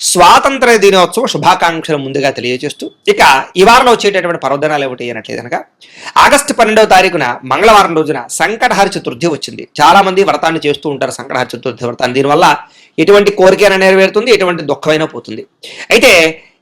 స్వాతంత్ర దినోత్సవ శుభాకాంక్షలు ముందుగా తెలియజేస్తూ ఇక ఈ వారంలో వచ్చేటటువంటి పర్వదనాలు ఏమిటి అనట్లేదు కనుక ఆగస్టు పన్నెండవ తారీఖున మంగళవారం రోజున సంకటహర చతుర్థి వచ్చింది. చాలా మంది వ్రతాన్ని చేస్తూ ఉంటారు సంకటహర చతుర్థి వ్రతాన్ని. దీనివల్ల ఎటువంటి కోరికైనా నెరవేరుతుంది ఎటువంటి దుఃఖమైనా పోతుంది. అయితే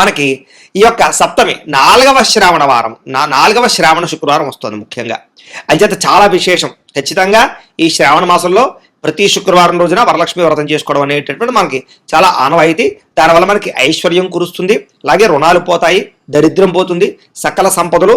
మనకి ఈ యొక్క సప్తమి నాలుగవ శ్రావణ వారం నా నాలుగవ శ్రావణ శుక్రవారం వస్తుంది ముఖ్యంగా. అంచేత చాలా విశేషం. ఖచ్చితంగా ఈ శ్రావణ మాసంలో ప్రతి శుక్రవారం రోజున వరలక్ష్మి వ్రతం చేసుకోవడం అనేటటువంటి మనకి చాలా ఆనవాయితీ. దానివల్ల మనకి ఐశ్వర్యం కురుస్తుంది. అలాగే రుణాలు పోతాయి దరిద్రం పోతుంది సకల సంపదలు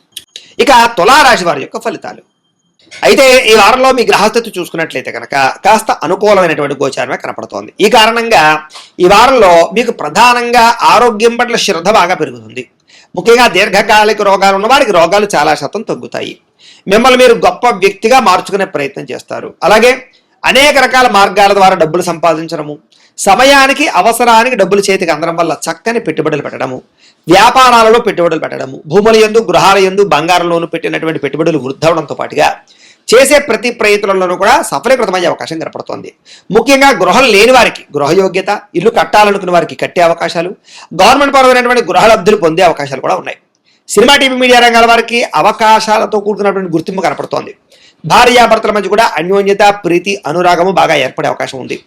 ఇక తులారాశి వారి యొక్క ఫలితాలు. అయితే ఈ వారంలో మీ గ్రహస్థితి చూసుకున్నట్లయితే కనుక కాస్త అనుకూలమైనటువంటి గోచారమే కనపడుతోంది. ఈ కారణంగా ఈ వారంలో మీకు ప్రధానంగా ఆరోగ్యం పట్ల శ్రద్ధ బాగా పెరుగుతుంది. ముఖ్యంగా దీర్ఘకాలిక రోగాలు ఉన్న వారికి రోగాలు చాలా శాతం తగ్గుతాయి. మిమ్మల్ని మీరు గొప్ప వ్యక్తిగా మార్చుకునే ప్రయత్నం చేస్తారు. అలాగే అనేక రకాల మార్గాల ద్వారా డబ్బులు సంపాదించడము సమయానికి అవసరానికి డబ్బులు చేతికి అందడం వల్ల చక్కని పెట్టుబడులు పెట్టడము వ్యాపారాలలో పెట్టుబడులు పెట్టడము భూముల ఎందు గృహాల ఎందు బంగారంలోను పెట్టినటువంటి పెట్టుబడులు వృద్ధవడంతో పాటుగా చేసే ప్రతి ప్రయత్నంలోనూ కూడా సఫలీకృతమయ్యే అవకాశం కనపడుతోంది. ముఖ్యంగా గృహం లేని వారికి గృహయోగ్యత ఇల్లు కట్టాలనుకున్న వారికి కట్టే అవకాశాలు గవర్నమెంట్ పరమైనటువంటి గృహ లబ్ధులు పొందే అవకాశాలు కూడా ఉన్నాయి. సినిమా టీవీ మీడియా రంగాల వారికి అవకాశాలతో కూడుకున్నటువంటి గుర్తింపు కనపడుతోంది. భార్యాభర్తల మధ్య కూడా అన్యోన్యత ప్రీతి అనురాగము బాగా ఏర్పడే అవకాశం ఉంది.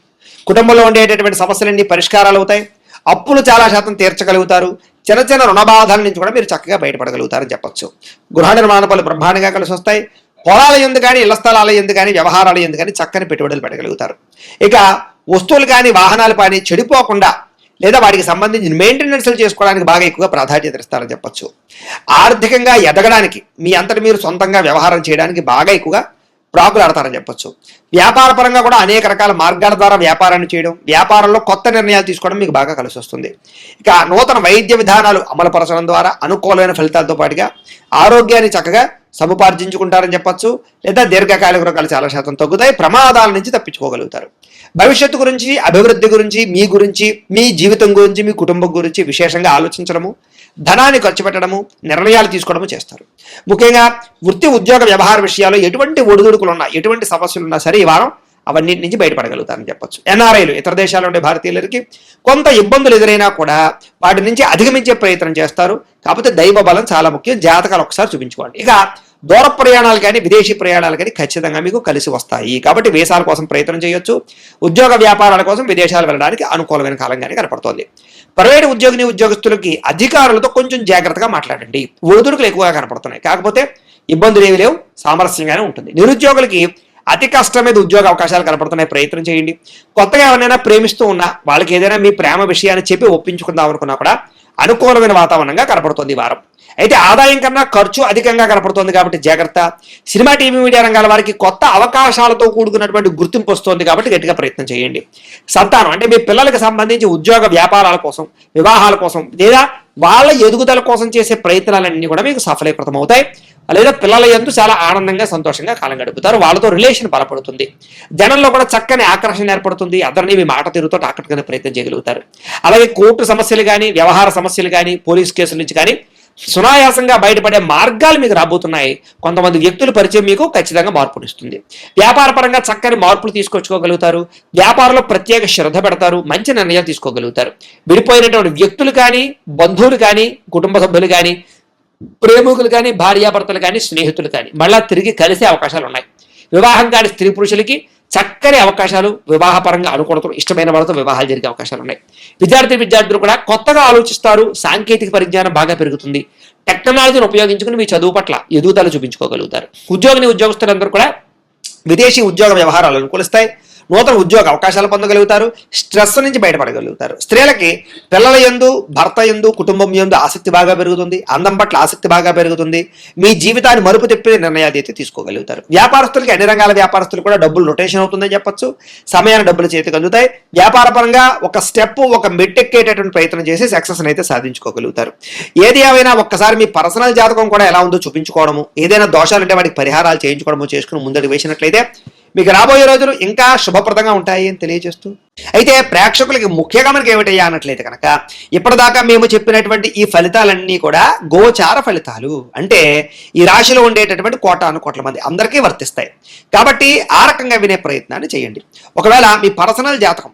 కుటుంబంలో ఉండేటటువంటి సమస్యలన్నీ పరిష్కారాలు అవుతాయి. అప్పులు చాలా శాతం తీర్చగలుగుతారు. చిన్న చిన్న రుణబాధల నుంచి కూడా మీరు చక్కగా బయటపడగలుగుతారని చెప్పొచ్చు. గృహ నిర్మాణ పనులు బ్రహ్మాండంగా కలిసి వస్తాయి. పొలాల ఎందు కానీ ఇళ్ళ స్థలాల ఎందు కానీ వ్యవహారాల ఎందు కానీ చక్కని పెట్టుబడులు పెట్టగలుగుతారు. ఇక వస్తువులు కానీ వాహనాలు కానీ చెడిపోకుండా లేదా వాటికి సంబంధించిన మెయింటెనెన్స్లు చేసుకోవడానికి బాగా ఎక్కువగా ప్రాధాన్యత ఇస్తారని చెప్పచ్చు. ఆర్థికంగా ఎదగడానికి మీ అంతటి మీరు సొంతంగా వ్యవహారం చేయడానికి బాగా ఎక్కువగా ప్రాకులాడతారని చెప్పొచ్చు. వ్యాపార పరంగా కూడా అనేక రకాల మార్గాల ద్వారా వ్యాపారాన్ని చేయడం వ్యాపారంలో కొత్త నిర్ణయాలు తీసుకోవడం మీకు బాగా కలిసి వస్తుంది. ఇక నూతన వైద్య విధానాలు అమలుపరచడం ద్వారా అనుకూలమైన ఫలితాలతో పాటుగా ఆరోగ్యాన్ని చక్కగా సముపార్జించుకుంటారని చెప్పచ్చు లేదా దీర్ఘకాలిక రోగాలు చాలా శాతం తగ్గుతాయి ప్రమాదాల నుంచి తప్పించుకోగలుగుతారు. భవిష్యత్తు గురించి అభివృద్ధి గురించి మీ గురించి మీ జీవితం గురించి మీ కుటుంబం గురించి విశేషంగా ఆలోచించడము ధనాన్ని ఖర్చు పెట్టడము నిర్ణయాలు తీసుకోవడము చేస్తారు. ముఖ్యంగా వృత్తి ఉద్యోగ వ్యవహార విషయాల్లో ఎటువంటి ఒడిదుడుకులు ఉన్నా ఎటువంటి సమస్యలు ఉన్నా సరే ఈ వారం అవన్నిటి నుంచి బయటపడగలుగుతారని చెప్పొచ్చు. ఎన్ఆర్ఐలు ఇతర దేశాల్లో ఉండే భారతీయులకి కొంత ఇబ్బందులు ఎదురైనా కూడా వాటి నుంచి అధిగమించే ప్రయత్నం చేస్తారు. కాకపోతే దైవ బలం చాలా ముఖ్యం. జాతకాలు ఒకసారి చూపించుకోండి. ఇక దూర ప్రయాణాలు కానీ విదేశీ ప్రయాణాలు కానీ ఖచ్చితంగా మీకు కలిసి వస్తాయి. కాబట్టి వీసాల కోసం ప్రయత్నం చేయొచ్చు. ఉద్యోగ వ్యాపారాల కోసం విదేశాలు వెళ్ళడానికి అనుకూలమైన కాలంగానే కనపడుతోంది. ప్రైవేట్ ఉద్యోగిని ఉద్యోగస్తులకి అధికారులతో కొంచెం జాగ్రత్తగా మాట్లాడండి. ఒడిదుడుకులు ఎక్కువగా కనపడుతున్నాయి. కాకపోతే ఇబ్బందులు ఏమి లేవు. సామరస్యంగానే ఉంటుంది. నిరుద్యోగులకి అతి కష్టం మీద ఉద్యోగ అవకాశాలు కనపడుతున్నాయి. ప్రయత్నం చేయండి. కొత్తగా ఎవరైనా ప్రేమిస్తూ ఉన్నా వాళ్ళకి ఏదైనా మీ ప్రేమ విషయాన్ని చెప్పి ఒప్పించుకుందాం అనుకున్నా కూడా అనుకూలమైన వాతావరణంగా కనపడుతోంది ఈ వారం. అయితే ఆదాయం కన్నా ఖర్చు అధికంగా కనపడుతోంది కాబట్టి జాగ్రత్త. సినిమా టీవీ మీడియా రంగాల వారికి కొత్త అవకాశాలతో కూడుకున్నటువంటి గుర్తింపు వస్తోంది కాబట్టి గట్టిగా ప్రయత్నం చేయండి. సంతానం అంటే మీ పిల్లలకు సంబంధించి ఉద్యోగ వ్యాపారాల కోసం వివాహాల కోసం లేదా వాళ్ళ ఎదుగుదల కోసం చేసే ప్రయత్నాలన్నీ కూడా మీకు సఫలీకృతం అవుతాయి లేదా పిల్లల ఎందు చాలా ఆనందంగా సంతోషంగా కాలం గడుపుతారు. వాళ్ళతో రిలేషన్ బలపడుతుంది. జనంలో కూడా చక్కని ఆకర్షణ ఏర్పడుతుంది. అందరినీ మీ మాట తీరుతో ఆకట్టుకునే ప్రయత్నం చేయగలుగుతారు. అలాగే కోర్టు సమస్యలు కానీ వ్యవహార సమస్యలు కానీ పోలీస్ కేసుల నుంచి కానీ సునాయాసంగా బయటపడే మార్గాలు మీకు రాబోతున్నాయి. కొంతమంది వ్యక్తుల పరిచయం మీకు ఖచ్చితంగా మార్పునిస్తుంది ఇస్తుంది. వ్యాపారపరంగా చక్కని మార్పులు తీసుకొచ్చుకోగలుగుతారు. వ్యాపారంలో ప్రత్యేక శ్రద్ధ పెడతారు. మంచి నిర్ణయాలు తీసుకోగలుగుతారు. విడిపోయినటువంటి వ్యక్తులు కానీ బంధువులు కానీ కుటుంబ సభ్యులు కానీ ప్రేమికులు కానీ భార్యాభర్తలు కానీ స్నేహితులు కానీ మళ్ళా తిరిగి కలిసే అవకాశాలు ఉన్నాయి. వివాహం కాని స్త్రీ పురుషులకి చక్కని అవకాశాలు వివాహపరంగా అనుకూలతలు ఇష్టమైన వాళ్ళతో వివాహాలు జరిగే అవకాశాలు ఉన్నాయి. విద్యార్థి విద్యార్థులు కూడా కొత్తగా ఆలోచిస్తారు సాంకేతిక పరిజ్ఞానం బాగా పెరుగుతుంది. టెక్నాలజీని ఉపయోగించుకుని మీ చదువు పట్ల ఎదుగుదల చూపించుకోగలుగుతారు. ఉద్యోగిని ఉద్యోగస్తులందరూ కూడా విదేశీ ఉద్యోగ వ్యవహారాలు అనుకూలిస్తాయి. నూతన ఉద్యోగ అవకాశాలు పొందగలుగుతారు స్ట్రెస్ నుంచి బయటపడగలుగుతారు. స్త్రీలకి పిల్లల యందు భర్త యందు కుటుంబం యందు ఆసక్తి బాగా పెరుగుతుంది అందం పట్ల ఆసక్తి బాగా పెరుగుతుంది మీ జీవితాన్ని మరుపు తిప్పే నిర్ణయాలు అయితే తీసుకోగలుగుతారు. వ్యాపారస్తులకి అన్ని రంగాల వ్యాపారస్తులు కూడా డబ్బులు రొటేషన్ అవుతుందని చెప్పొచ్చు సమయాన్ని డబ్బులు చేతికి అందుతాయి. వ్యాపారపరంగా ఒక స్టెప్ ఒక మెట్టెక్కేటటువంటి ప్రయత్నం చేసి సక్సెస్ని అయితే సాధించుకోగలుగుతారు. ఏది ఏమైనా ఒక్కసారి మీ పర్సనల్ జాతకం కూడా ఎలా ఉందో చూపించుకోవడము ఏదైనా దోషాలు ఉంటే వాటికి పరిహారాలు చేయించుకోవడము చేసుకుని ముందడుగు వేసినట్లయితే మీకు రాబోయే రోజులు ఇంకా శుభప్రదంగా ఉంటాయి అని తెలియజేస్తూ. అయితే ప్రేక్షకులకి ముఖ్యంగా మనకి ఏమిటయ్యా అన్నట్లయితే కనుక ఇప్పటిదాకా మేము చెప్పినటువంటి ఈ ఫలితాలన్నీ కూడా గోచార ఫలితాలు. అంటే ఈ రాశిలో ఉండేటటువంటి కోటాను కోట్ల మంది అందరికీ వర్తిస్తాయి. కాబట్టి ఆ రకంగా వినే ప్రయత్నాన్ని చేయండి. ఒకవేళ మీ పర్సనల్ జాతకం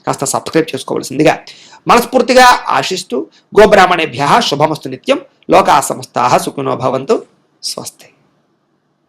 కాస్త సబ్స్క్రైబ్ చేసుకోవలసిందిగా మనస్ఫూర్తిగా ఆశిస్తూ గోబ్రాహ్మణేభ్య శుభమస్తు నిత్యం లోకా సమస్తా సుఖినో భవంతు. స్వస్తి.